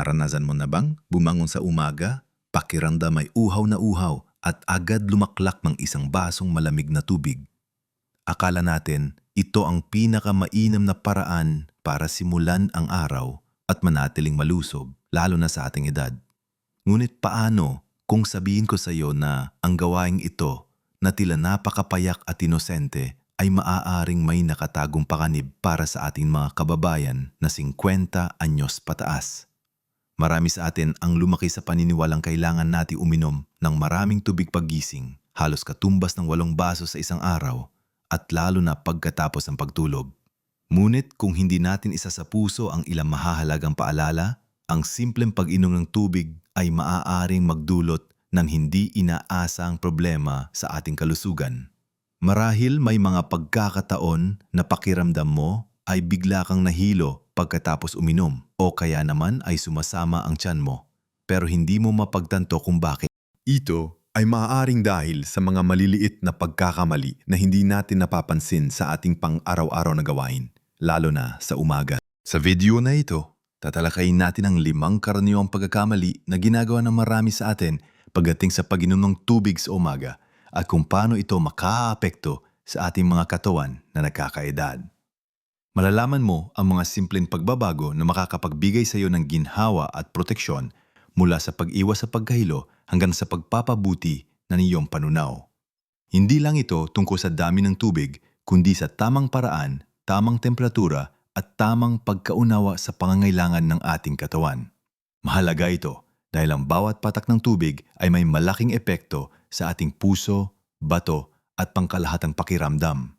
Naranasan mo na bang bumangon sa umaga, pakiramdam may uhaw na uhaw at agad lumaklak ng isang basong malamig na tubig? Akala natin ito ang pinakamainam na paraan para simulan ang araw at manatiling malusob, lalo na sa ating edad. Ngunit paano kung sabihin ko sa iyo na ang gawaing ito na tila napakapayak at inosente ay maaaring may nakatagong pakanib para sa ating mga kababayan na 50 anyos pataas. Marami sa atin ang lumaki sa paniniwalang kailangan natin uminom ng maraming tubig paggising, halos katumbas ng walong baso sa isang araw, at lalo na pagkatapos ng pagtulog. Ngunit kung hindi natin isa sa puso ang ilang mahahalagang paalala, ang simpleng pag-inom ng tubig ay maaaring magdulot ng hindi inaasang problema sa ating kalusugan. Marahil may mga pagkakataon na pakiramdam mo ay bigla kang nahilo pagkatapos uminom o kaya naman ay sumasama ang tiyan mo pero hindi mo mapagtanto kung bakit. Ito ay maaaring dahil sa mga maliliit na pagkakamali na hindi natin napapansin sa ating pang-araw-araw na gawain, lalo na sa umaga. Sa video na ito, tatalakayin natin ang limang karaniwang pagkakamali na ginagawa ng marami sa atin pagdating sa pag-inom ng tubig sa umaga at kung paano ito makaapekto sa ating mga katawan na nagkakaedad. Malalaman mo ang mga simpleng pagbabago na makakapagbigay sa iyo ng ginhawa at proteksyon mula sa pag-iwas sa pagkahilo hanggang sa pagpapabuti ng iyong panunaw. Hindi lang ito tungkol sa dami ng tubig, kundi sa tamang paraan, tamang temperatura at tamang pagkaunawa sa pangangailangan ng ating katawan. Mahalaga ito dahil ang bawat patak ng tubig ay may malaking epekto sa ating puso, bato at pangkalahatang pakiramdam.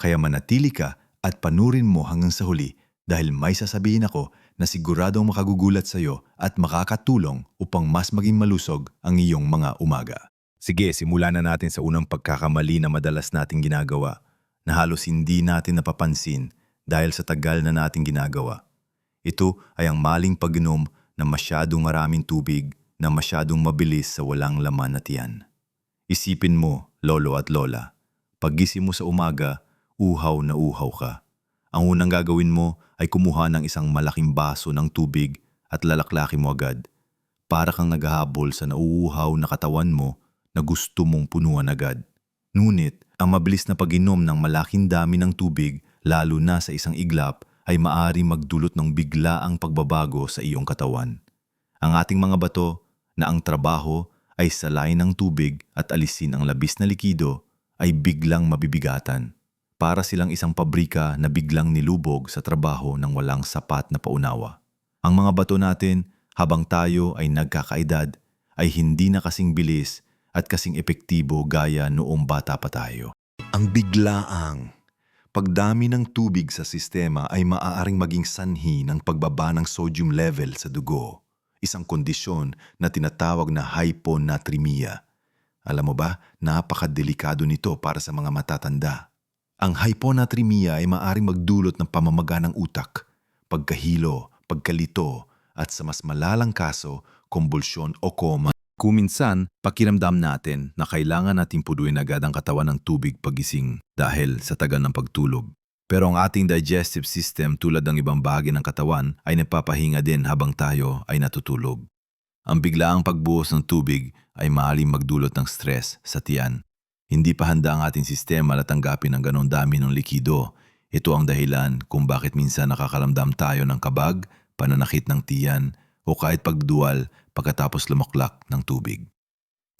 Kaya manatili ka at panurin mo hanggang sa huli dahil may sasabihin ako na siguradong makagugulat sa iyo at makakatulong upang mas maging malusog ang iyong mga umaga. Sige, simulan na natin sa unang pagkakamali na madalas nating ginagawa na halos hindi natin napapansin dahil sa tagal na nating ginagawa. Ito ay ang maling pag-inom na masyadong maraming tubig na masyadong mabilis sa walang laman na tiyan. Isipin mo, lolo at lola, paggising mo sa umaga, uhaw na uhaw ka. Ang unang gagawin mo ay kumuha ng isang malaking baso ng tubig at lalaklaki mo agad. Para kang naghahabol sa nauuhaw na katawan mo na gusto mong punuan agad. Ngunit, ang mabilis na pag-inom ng malaking dami ng tubig, lalo na sa isang iglap, ay maari magdulot ng biglaang pagbabago sa iyong katawan. Ang ating mga bato na ang trabaho ay salain ng tubig at alisin ang labis na likido ay biglang mabibigatan para silang isang pabrika na biglang nilubog sa trabaho ng walang sapat na paunawa. Ang mga bato natin, habang tayo ay nagkakaedad, ay hindi na kasing bilis at kasing epektibo gaya noong bata pa tayo. Ang biglaang pagdami ng tubig sa sistema ay maaaring maging sanhi ng pagbaba ng sodium level sa dugo, isang kondisyon na tinatawag na hyponatremia. Alam mo ba, napakadelikado nito para sa mga matatanda. Ang hyponatremia ay maaaring magdulot ng pamamaga ng utak, pagkahilo, pagkalito, at sa mas malalang kaso, kumbulsyon o koma. Kuminsan, pakiramdam natin na kailangan nating puduin agad ang katawan ng tubig pagising dahil sa tagal ng pagtulog. Pero ang ating digestive system tulad ng ibang bahagi ng katawan ay nagpapahinga din habang tayo ay natutulog. Ang biglaang pagbuhos ng tubig ay maaaring magdulot ng stress sa tiyan. Hindi pa handa ang ating sistema na tanggapin ang ganong dami ng likido. Ito ang dahilan kung bakit minsan nakakalamdam tayo ng kabag, pananakit ng tiyan, o kahit pagduwal pagkatapos lumaklak ng tubig.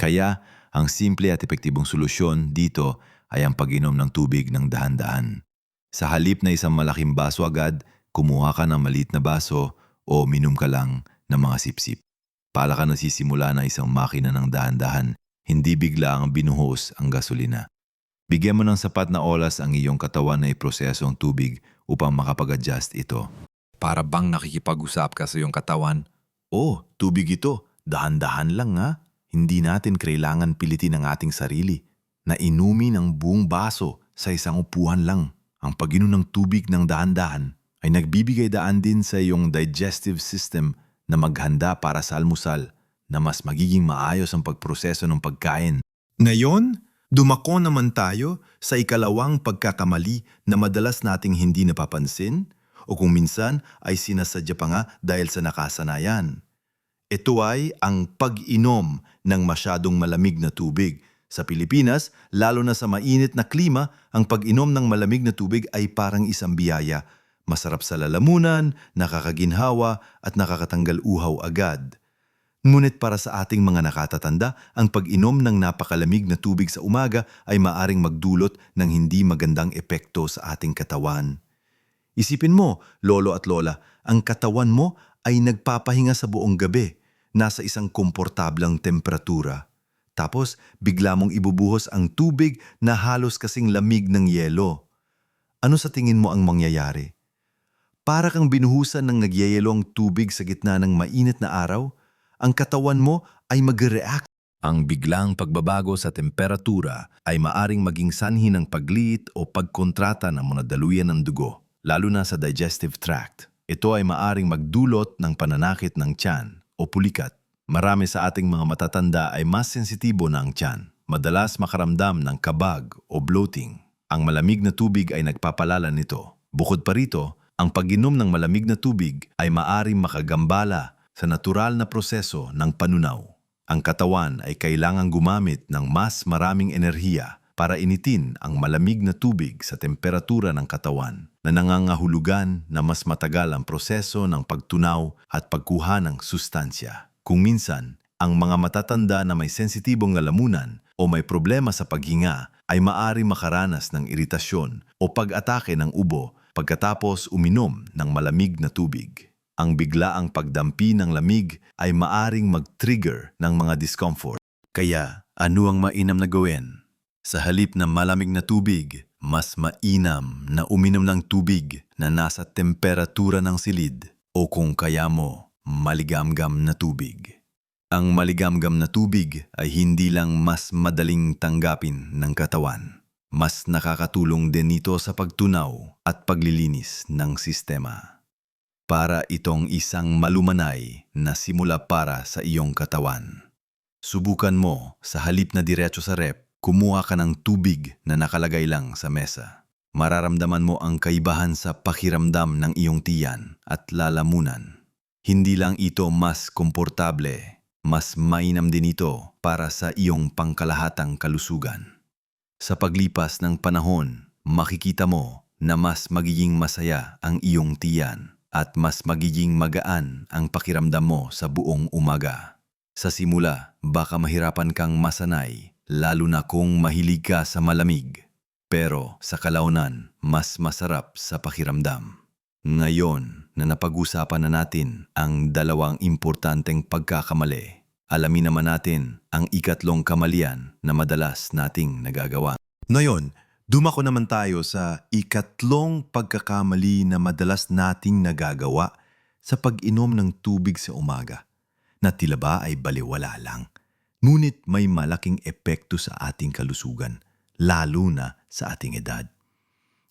Kaya, ang simple at epektibong solusyon dito ay ang pag-inom ng tubig ng dahan-dahan. Sa halip na isang malaking baso agad, kumuha ka ng maliit na baso o minom ka lang ng mga sipsip. Para ka nasisimula na isang makina ng dahan-dahan, hindi bigla ang binuhos ang gasolina. Bigyan mo ng sapat na oras ang iyong katawan na iproseso ang tubig upang makapag-adjust ito. Para bang nakikipag-usap ka sa iyong katawan? Oh, tubig ito. Dahan-dahan lang ha. Hindi natin kailangan pilitin ang ating sarili na inumin ang buong baso sa isang upuan lang. Ang pag-inom ng tubig ng dahan-dahan ay nagbibigay daan din sa iyong digestive system na maghanda para sa almusal na mas magiging maayos ang pagproseso ng pagkain. Ngayon, dumako naman tayo sa ikalawang pagkakamali na madalas nating hindi napapansin o kung minsan ay sinasadya pa nga dahil sa nakasanayan. Ito ay ang pag-inom ng masyadong malamig na tubig. Sa Pilipinas, lalo na sa mainit na klima, ang pag-inom ng malamig na tubig ay parang isang biyaya. Masarap sa lalamunan, nakakaginhawa at nakakatanggal uhaw agad. Ngunit para sa ating mga nakatatanda, ang pag-inom ng napakalamig na tubig sa umaga ay maaring magdulot ng hindi magandang epekto sa ating katawan. Isipin mo, lolo at lola, ang katawan mo ay nagpapahinga sa buong gabi, nasa isang komportablang temperatura. Tapos, bigla mong ibubuhos ang tubig na halos kasing lamig ng yelo. Ano sa tingin mo ang mangyayari? Para kang binuhusan ng nagyayelong tubig sa gitna ng mainit na araw, ang katawan mo ay mag-react. Ang biglang pagbabago sa temperatura ay maaring maging sanhi ng pagliit o pagkontrata ng mga daluyan ng dugo, lalo na sa digestive tract. Ito ay maaring magdulot ng pananakit ng tiyan o pulikat. Marami sa ating mga matatanda ay mas sensitibo na ang tiyan. Madalas makaramdam ng kabag o bloating. Ang malamig na tubig ay nagpapalala nito. Bukod pa rito, ang pag-inom ng malamig na tubig ay maaring makagambala sa natural na proseso ng panunaw. Ang katawan ay kailangang gumamit ng mas maraming enerhiya para initin ang malamig na tubig sa temperatura ng katawan na nangangahulugan na mas matagal ang proseso ng pagtunaw at pagkuha ng sustansya. Kung minsan, ang mga matatanda na may sensitibong lalamunan o may problema sa paghinga ay maari makaranas ng iritasyon o pag-atake ng ubo pagkatapos uminom ng malamig na tubig. Ang biglaang pagdampi ng lamig ay maaring mag-trigger ng mga discomfort. Kaya ano ang mainam na gawin? Sa halip ng malamig na tubig, mas mainam na uminom ng tubig na nasa temperatura ng silid o kung kaya mo, maligamgam na tubig. Ang maligamgam na tubig ay hindi lang mas madaling tanggapin ng katawan. Mas nakakatulong din ito sa pagtunaw at paglilinis ng sistema. Para itong isang malumanay na simula para sa iyong katawan. Subukan mo sa halip na diretso sa rep, kumuha ka ng tubig na nakalagay lang sa mesa. Mararamdaman mo ang kaibahan sa pakiramdam ng iyong tiyan at lalamunan. Hindi lang ito mas komportable, mas mainam din ito para sa iyong pangkalahatang kalusugan. Sa paglipas ng panahon, makikita mo na mas magiging masaya ang iyong tiyan at mas magiging magaan ang pakiramdam mo sa buong umaga. Sa simula, baka mahirapan kang masanay, lalo na kung mahilig ka sa malamig. Pero sa kalaunan, mas masarap sa pakiramdam. Ngayon na napag-usapan na natin ang dalawang importanteng pagkakamali, alamin naman natin ang ikatlong kamalian na madalas nating nagagawa. Ngayon, dumako naman tayo sa ikatlong pagkakamali na madalas nating nagagawa sa pag-inom ng tubig sa umaga, na tila ba ay baliwala lang. Ngunit may malaking epekto sa ating kalusugan, lalo na sa ating edad.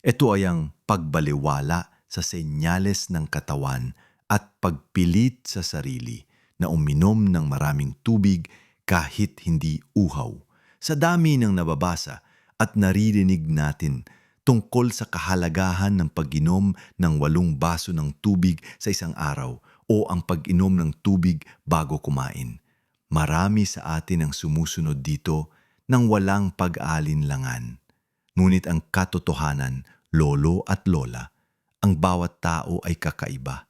Ito ay ang pagbaliwala sa senyales ng katawan at pagpilit sa sarili na uminom ng maraming tubig kahit hindi uhaw. Sa dami ng nababasa at naririnig natin tungkol sa kahalagahan ng pag-inom ng walong baso ng tubig sa isang araw o ang pag-inom ng tubig bago kumain. Marami sa atin ang sumusunod dito nang walang pag-alinlangan. Ngunit ang katotohanan, lolo at lola, ang bawat tao ay kakaiba.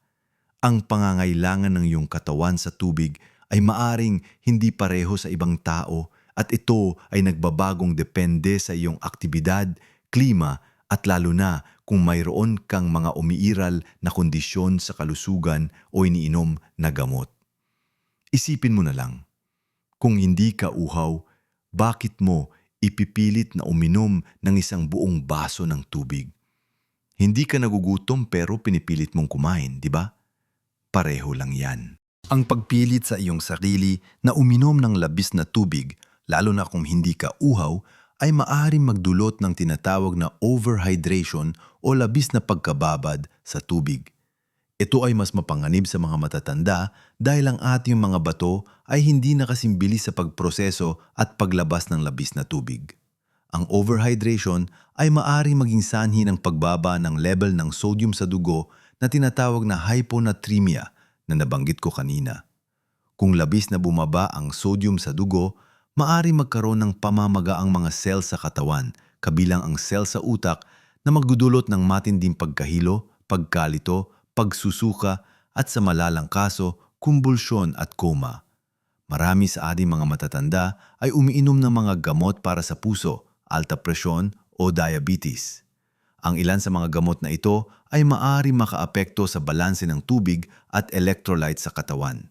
Ang pangangailangan ng iyong katawan sa tubig ay maaring hindi pareho sa ibang tao at ito ay nagbabagong depende sa iyong aktibidad, klima at lalo na kung mayroon kang mga umiiral na kondisyon sa kalusugan o iniinom na gamot. Isipin mo na lang, kung hindi ka uhaw, bakit mo ipipilit na uminom ng isang buong baso ng tubig? Hindi ka nagugutom pero pinipilit mong kumain, di ba? Pareho lang yan. Ang pagpilit sa iyong sarili na uminom ng labis na tubig lalo na kung hindi ka uhaw, ay maaaring magdulot ng tinatawag na overhydration o labis na pagkababad sa tubig. Ito ay mas mapanganib sa mga matatanda dahil ang ating mga bato ay hindi nakasimbili sa pagproseso at paglabas ng labis na tubig. Ang overhydration ay maaring maging sanhi ng pagbaba ng level ng sodium sa dugo na tinatawag na hyponatremia na nabanggit ko kanina. Kung labis na bumaba ang sodium sa dugo, maari magkaroon ng pamamaga ang mga sel sa katawan, kabilang ang sel sa utak na magdudulot ng matinding pagkahilo, pagkalito, pagsusuka at sa malalang kaso, kumbulsyon at koma. Marami sa ating mga matatanda ay umiinom ng mga gamot para sa puso, alta presyon o diabetes. Ang ilan sa mga gamot na ito ay maari makaapekto sa balanse ng tubig at electrolyte sa katawan.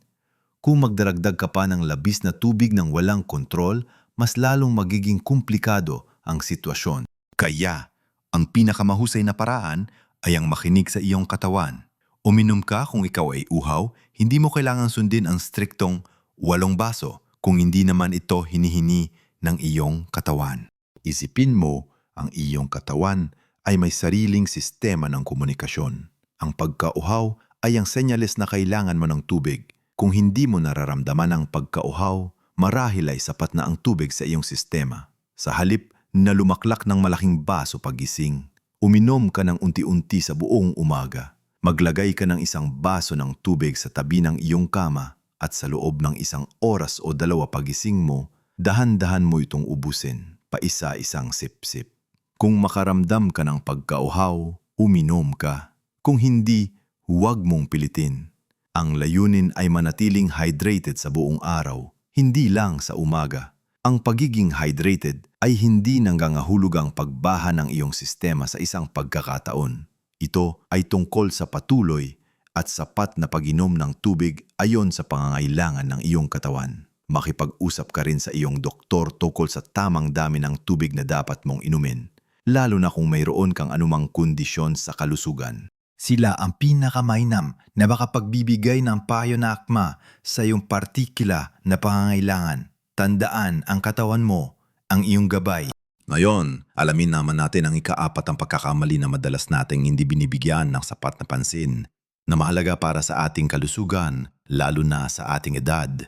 Kung magdaragdag ka pa ng labis na tubig ng walang kontrol, mas lalong magiging komplikado ang sitwasyon. Kaya, ang pinakamahusay na paraan ay ang makinig sa iyong katawan. Uminom ka kung ikaw ay uhaw, hindi mo kailangang sundin ang striktong walong baso kung hindi naman ito hinihini ng iyong katawan. Isipin mo, ang iyong katawan ay may sariling sistema ng komunikasyon. Ang pagkauhaw ay ang senyales na kailangan mo ng tubig. Kung hindi mo nararamdaman ang pagkauhaw, marahil ay sapat na ang tubig sa iyong sistema. Sa halip na lumaklak ng malaking baso pagising, uminom ka ng unti-unti sa buong umaga. Maglagay ka ng isang baso ng tubig sa tabi ng iyong kama at sa loob ng isang oras o dalawa pagising mo, dahan-dahan mo itong ubusin, paisa-isang sip-sip. Kung makaramdam ka ng pagkauhaw, uminom ka. Kung hindi, huwag mong pilitin. Ang layunin ay manatiling hydrated sa buong araw, hindi lang sa umaga. Ang pagiging hydrated ay hindi nanggangahulog ang pagbaha ng iyong sistema sa isang pagkakataon. Ito ay tungkol sa patuloy at sapat na pag-inom ng tubig ayon sa pangangailangan ng iyong katawan. Makipag-usap ka rin sa iyong doktor tungkol sa tamang dami ng tubig na dapat mong inumin, lalo na kung mayroon kang anumang kondisyon sa kalusugan. Sila ang pinakamainam na makapagbibigay ng payo na akma sa iyong partikula na pangangailangan. Tandaan ang katawan mo, ang iyong gabay. Ngayon, alamin naman natin ang ikaapat ang pagkakamali na madalas nating hindi binibigyan ng sapat na pansin na mahalaga para sa ating kalusugan, lalo na sa ating edad.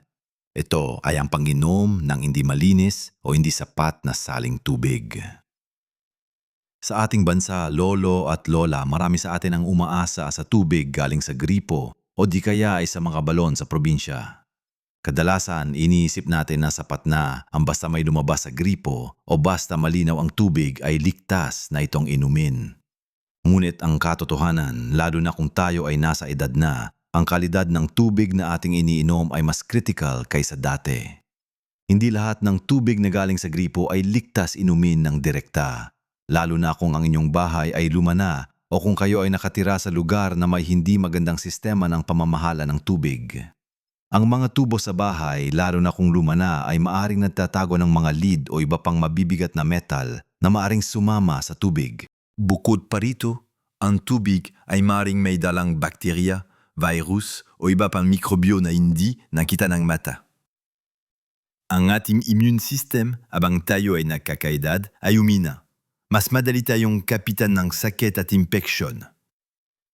Ito ay ang panginom ng hindi malinis o hindi sapat na saling tubig. Sa ating bansa, lolo at lola, marami sa atin ang umaasa sa tubig galing sa gripo o di kaya ay sa mga balon sa probinsya. Kadalasan, iniisip natin na sapat na ang basta may lumabas sa gripo o basta malinaw ang tubig ay ligtas na itong inumin. Ngunit ang katotohanan, lalo na kung tayo ay nasa edad na, ang kalidad ng tubig na ating iniinom ay mas critical kaysa dati. Hindi lahat ng tubig na galing sa gripo ay ligtas inumin ng direkta, lalo na kung ang inyong bahay ay luma na o kung kayo ay nakatira sa lugar na may hindi magandang sistema ng pamamahala ng tubig. Ang mga tubo sa bahay, lalo na kung luma na, ay maaring nagtatago ng mga lead o iba pang mabibigat na metal na maaring sumama sa tubig. Bukod pa rito, ang tubig ay maaring may dalang bakterya, virus o iba pang mikrobyo na hindi nakita ng mata. Ang ating immune system abang tayo ay nagkakaedad ay umina. Mas madali tayong kapitan ng sakit at infeksyon.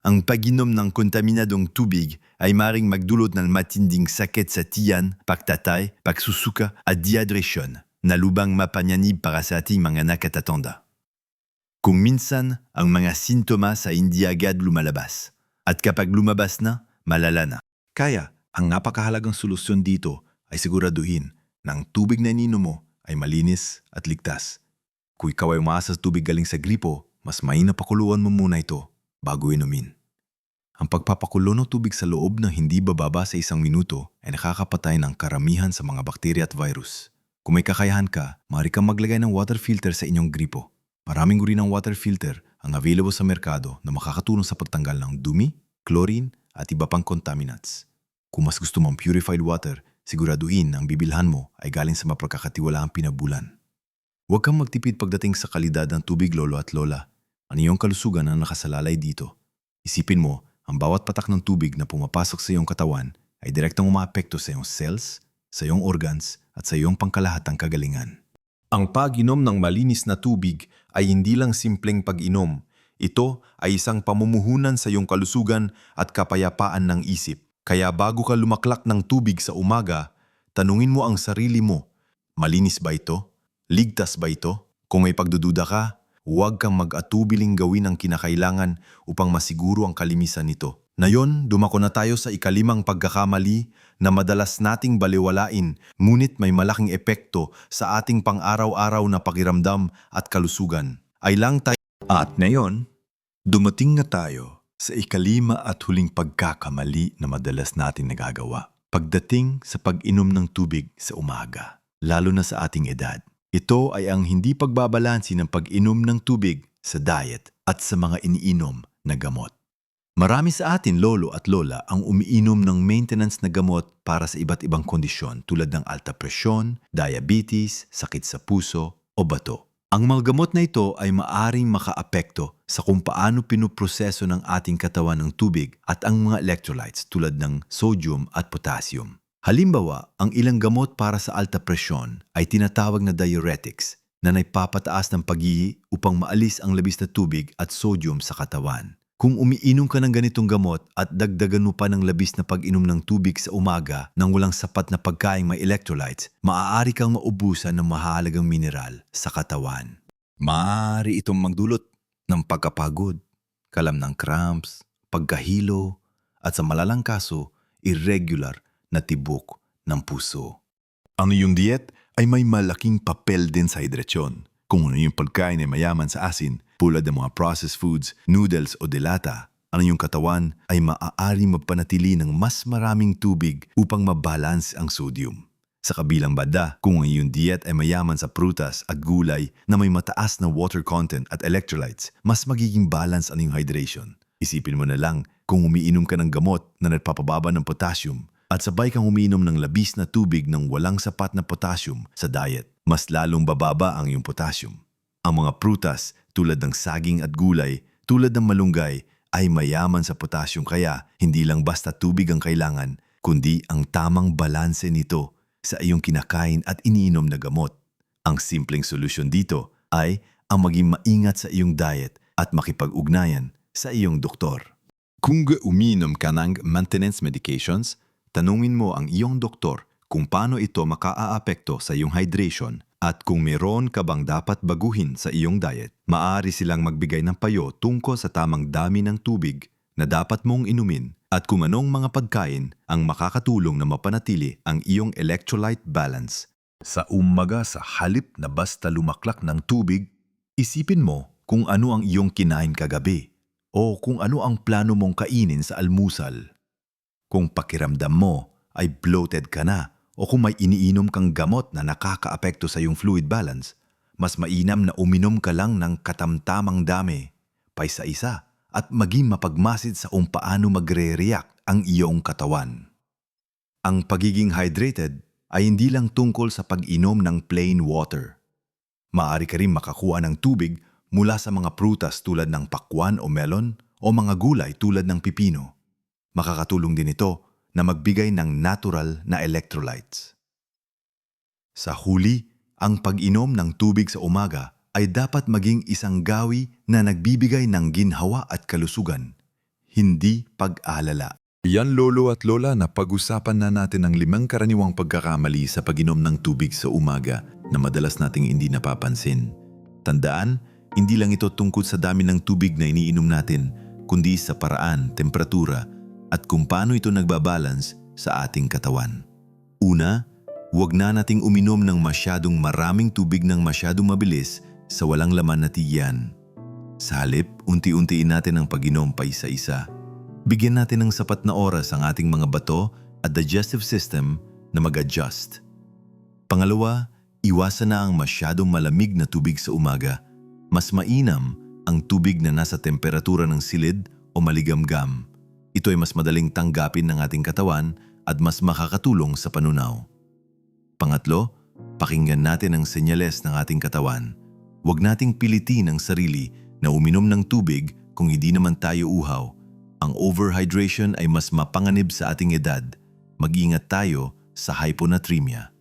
Ang pag-inom ng kontaminadong tubig ay maring magdulot ng matinding sakit sa tiyan, pagtatay, pagsusuka at dehydration na lubang mapanyanib para sa ating mga nakatatanda. Kung minsan, ang mga sintomas ay hindi agad lumalabas. At kapag lumabas na, malala na. Kaya, ang napakahalagang solusyon dito ay siguraduhin na ang tubig na ininom mo ay malinis at ligtas. Kung ikaw ay umaasa sa tubig galing sa gripo, mas mainam pakuluan mo muna ito bago inumin. Ang pagpapakulo ng tubig sa loob ng hindi bababa sa isang minuto ay nakakapatay ng karamihan sa mga bakterya at virus. Kung may kakayahan ka, maaari kang maglagay ng water filter sa inyong gripo. Maraming uri ng water filter ang available sa merkado na makakatulong sa pagtanggal ng dumi, chlorine at iba pang contaminants. Kung mas gusto mong purified water, siguraduhin ang bibilhan mo ay galing sa mapagkakatiwalaang pinabulan. Huwag kang magtipid pagdating sa kalidad ng tubig lolo at lola. Ang iyong kalusugan ang nakasalalay dito. Isipin mo, ang bawat patak ng tubig na pumapasok sa iyong katawan ay direktang umaapekto sa iyong cells, sa iyong organs at sa iyong pangkalahatang kagalingan. Ang pag-inom ng malinis na tubig ay hindi lang simpleng pag-inom. Ito ay isang pamumuhunan sa iyong kalusugan at kapayapaan ng isip. Kaya bago ka lumaklak ng tubig sa umaga, tanungin mo ang sarili mo, malinis ba ito? Ligtas ba ito? Kung may pagdududa ka, huwag kang mag-atubiling gawin ang kinakailangan upang masiguro ang kalimisan nito. Nayon, dumako na tayo sa ikalimang pagkakamali na madalas nating baliwalain ngunit may malaking epekto sa ating pang-araw-araw na pakiramdam at kalusugan. Ay lang tayo At ngayon, dumating na tayo sa ikalima at huling pagkakamali na madalas natin nagagawa. Pagdating sa pag-inom ng tubig sa umaga, lalo na sa ating edad. Ito ay ang hindi pagbabalansi ng pag-inom ng tubig sa diet at sa mga iniinom na gamot. Marami sa atin lolo at lola ang umiinom ng maintenance na gamot para sa iba't ibang kondisyon tulad ng alta presyon, diabetes, sakit sa puso o bato. Ang mga gamot na ito ay maaring makaapekto sa kung paano pinuproseso ng ating katawan ng tubig at ang mga electrolytes tulad ng sodium at potassium. Halimbawa, ang ilang gamot para sa alta presyon ay tinatawag na diuretics na naipapataas ng paghihi upang maalis ang labis na tubig at sodium sa katawan. Kung umiinom ka ng ganitong gamot at dagdagan mo pa ng labis na pag-inom ng tubig sa umaga nang walang sapat na pagkaing may electrolytes, maaari kang maubusan ng mahalagang mineral sa katawan. Maaari itong magdulot ng pagkapagod, kalam ng cramps, pagkahilo, at sa malalang kaso, irregular na tibok ng puso. Ang iyong diet ay may malaking papel din sa hidrasyon. Kung ano yung pagkain ay mayaman sa asin, tulad ng mga processed foods, noodles o delata, ang iyong katawan ay maaari magpanatili ng mas maraming tubig upang mabalance ang sodium. Sa kabilang banda, kung ang iyong diet ay mayaman sa prutas at gulay na may mataas na water content at electrolytes, mas magiging balance ang iyong hydration. Isipin mo na lang kung umiinom ka ng gamot na nagpapababa ng potassium at sabay kang umiinom ng labis na tubig ng walang sapat na potassium sa diet, mas lalong bababa ang iyong potassium. Ang mga prutas tulad ng saging at gulay, tulad ng malunggay, ay mayaman sa potassium kaya hindi lang basta tubig ang kailangan, kundi ang tamang balanse nito sa iyong kinakain at iniinom na gamot. Ang simpleng solusyon dito ay ang maging maingat sa iyong diet at makipag-ugnayan sa iyong doktor. Kung uminom ka ng maintenance medications, tanungin mo ang iyong doktor kung paano ito makaaapekto sa iyong hydration at kung meron ka bang dapat baguhin sa iyong diet. Maaari silang magbigay ng payo tungkol sa tamang dami ng tubig na dapat mong inumin at kung anong mga pagkain ang makakatulong na mapanatili ang iyong electrolyte balance. Sa umaga sa halip na basta lumaklak ng tubig, isipin mo kung ano ang iyong kinain kagabi o kung ano ang plano mong kainin sa almusal. Kung pakiramdam mo ay bloated ka na o kung may iniinom kang gamot na nakakaapekto sa iyong fluid balance, mas mainam na uminom ka lang ng katamtamang dami, paisa isa at maging mapagmasid sa kung paano magre-react ang iyong katawan. Ang pagiging hydrated ay hindi lang tungkol sa pag-inom ng plain water. Maaari ka rin makakuha ng tubig mula sa mga prutas tulad ng pakwan o melon o mga gulay tulad ng pipino. Makakatulong din ito na magbigay ng natural na electrolytes. Sa huli, ang pag-inom ng tubig sa umaga ay dapat maging isang gawi na nagbibigay ng ginhawa at kalusugan, hindi pag-alala. Yan lolo at lola na pag-usapan na natin ang limang karaniwang pagkakamali sa pag-inom ng tubig sa umaga na madalas nating hindi napapansin. Tandaan, hindi lang ito tungkol sa dami ng tubig na iniinom natin, kundi sa paraan, temperatura, at kung paano ito nagbabalance sa ating katawan. Una, huwag na nating uminom ng masyadong maraming tubig ng masyadong mabilis sa walang laman na tiyan. Sa halip, unti-untiin natin ang pag-inom pa isa-isa. Bigyan natin ng sapat na oras ang ating mga bato at digestive system na mag-adjust. Pangalawa, iwasan na ang masyadong malamig na tubig sa umaga. Mas mainam ang tubig na nasa temperatura ng silid o maligamgam. Ito ay mas madaling tanggapin ng ating katawan at mas makakatulong sa panunaw. Pangatlo, pakinggan natin ang senyales ng ating katawan. Huwag nating pilitin ang sarili na uminom ng tubig kung hindi naman tayo uhaw. Ang overhydration ay mas mapanganib sa ating edad. Mag-ingat tayo sa hyponatremia.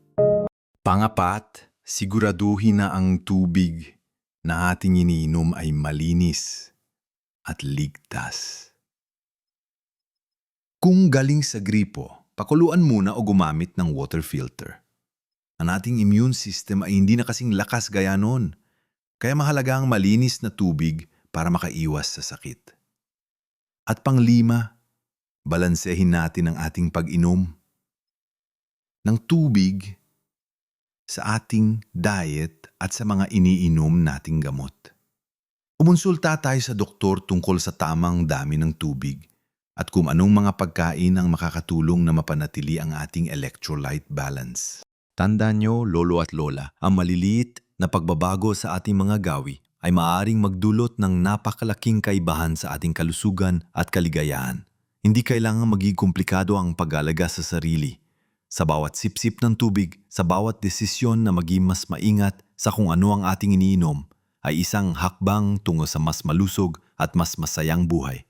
Pangapat, siguraduhin na ang tubig na ating iniinom ay malinis at ligtas. Kung galing sa gripo, pakuluan muna o gumamit ng water filter. Ang ating immune system ay hindi na kasing lakas gaya noon. Kaya mahalaga ang malinis na tubig para makaiwas sa sakit. At panglima, balansehin natin ang ating pag-inom ng tubig sa ating diet at sa mga iniinom nating gamot. Umonsulta tayo sa doktor tungkol sa tamang dami ng tubig at kung anong mga pagkain ang makakatulong na mapanatili ang ating electrolyte balance. Tandaan nyo, lolo at lola, ang maliliit na pagbabago sa ating mga gawi ay maaring magdulot ng napakalaking kaibahan sa ating kalusugan at kaligayahan. Hindi kailangan maging komplikado ang pag-alaga sa sarili. Sa bawat sipsip ng tubig, sa bawat desisyon na maging mas maingat sa kung ano ang ating iniinom, ay isang hakbang tungo sa mas malusog at mas masayang buhay.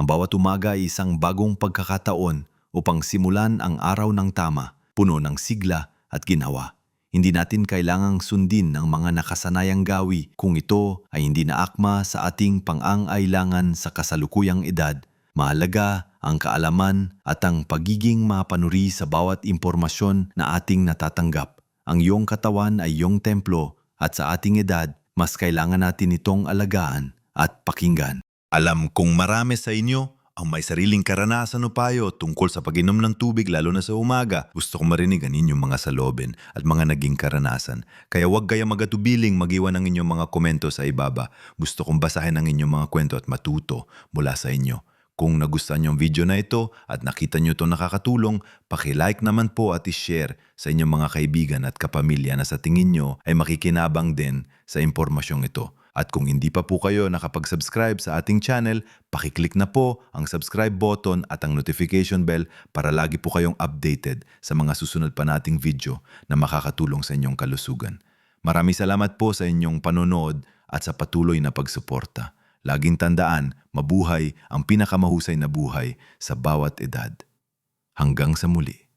Ang bawat umaga ay isang bagong pagkakataon upang simulan ang araw ng tama, puno ng sigla at ginawa. Hindi natin kailangang sundin ang mga nakasanayang gawi kung ito ay hindi naakma sa ating pang-angailangan sa kasalukuyang edad. Mahalaga ang kaalaman at ang pagiging mapanuri sa bawat impormasyon na ating natatanggap. Ang iyong katawan ay iyong templo at sa ating edad, mas kailangan natin itong alagaan at pakinggan. Alam kong marami sa inyo ang may sariling karanasan o payo tungkol sa pag-inom ng tubig lalo na sa umaga. Gusto kong marinig ang inyong mga salobin at mga naging karanasan. Kaya huwag kaya magatubiling mag-iwan ng inyong mga komento sa ibaba. Gusto kong basahin ang inyong mga kwento at matuto mula sa inyo. Kung nagustuhan niyo ang video na ito at nakita niyo ito nakakatulong, pakilike naman po at i-share sa inyong mga kaibigan at kapamilya na sa tingin niyo ay makikinabang din sa impormasyong ito. At kung hindi pa po kayo nakapag-subscribe sa ating channel, pakiclick na po ang subscribe button at ang notification bell para lagi po kayong updated sa mga susunod pa nating video na makakatulong sa inyong kalusugan. Maraming salamat po sa inyong panonood at sa patuloy na pagsuporta. Laging tandaan, mabuhay ang pinakamahusay na buhay sa bawat edad. Hanggang sa muli.